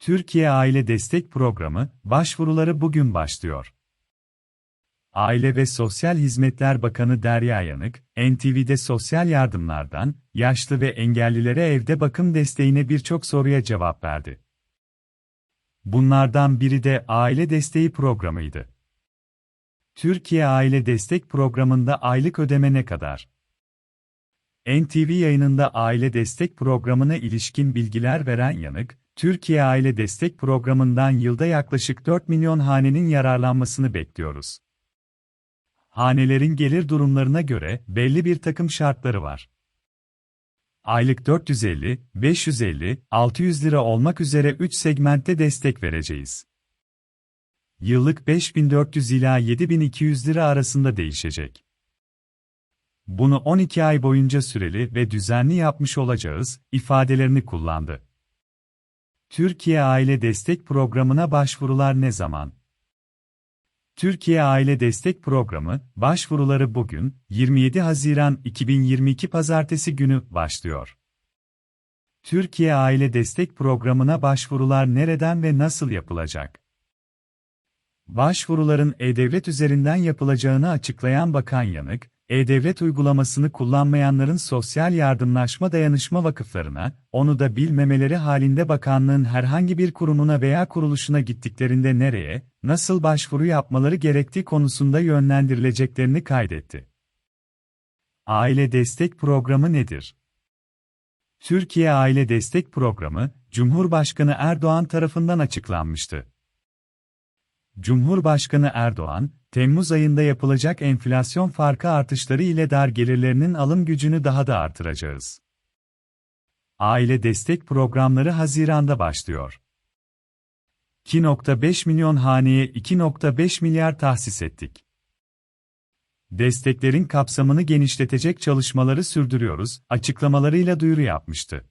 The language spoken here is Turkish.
Türkiye Aile Destek Programı başvuruları bugün başlıyor. Aile ve Sosyal Hizmetler Bakanı Derya Yanık, NTV'de sosyal yardımlardan, yaşlı ve engellilere evde bakım desteğine birçok soruya cevap verdi. Bunlardan biri de aile desteği programıydı. Türkiye Aile Destek Programı'nda aylık ödeme ne kadar? NTV yayınında aile destek programına ilişkin bilgiler veren Yanık, Türkiye Aile Destek Programı'ndan yılda yaklaşık 4 milyon hanenin yararlanmasını bekliyoruz. Hanelerin gelir durumlarına göre belli bir takım şartları var. Aylık 450, 550, 600 lira olmak üzere 3 segmentte destek vereceğiz. Yıllık 5400 ila 7200 lira arasında değişecek. Bunu 12 ay boyunca süreli ve düzenli yapmış olacağız ifadelerini kullandı. Türkiye Aile Destek Programı'na başvurular ne zaman? Türkiye Aile Destek Programı, başvuruları bugün, 27 Haziran 2022 Pazartesi günü başlıyor. Türkiye Aile Destek Programı'na başvurular nereden ve nasıl yapılacak? Başvuruların E-Devlet üzerinden yapılacağını açıklayan Bakan Yanık, e-Devlet uygulamasını kullanmayanların sosyal yardımlaşma dayanışma vakıflarına, onu da bilmemeleri halinde bakanlığın herhangi bir kurumuna veya kuruluşuna gittiklerinde nereye, nasıl başvuru yapmaları gerektiği konusunda yönlendirileceklerini kaydetti. Aile Destek Programı nedir? Türkiye Aile Destek Programı, Cumhurbaşkanı Erdoğan tarafından açıklanmıştı. Cumhurbaşkanı Erdoğan, Temmuz ayında yapılacak enflasyon farkı artışları ile dar gelirlerinin alım gücünü daha da artıracağız. Aile destek programları Haziran'da başlıyor. 2.5 milyon haneye 2.5 milyar tahsis ettik. Desteklerin kapsamını genişletecek çalışmaları sürdürüyoruz, açıklamalarıyla duyuru yapmıştı.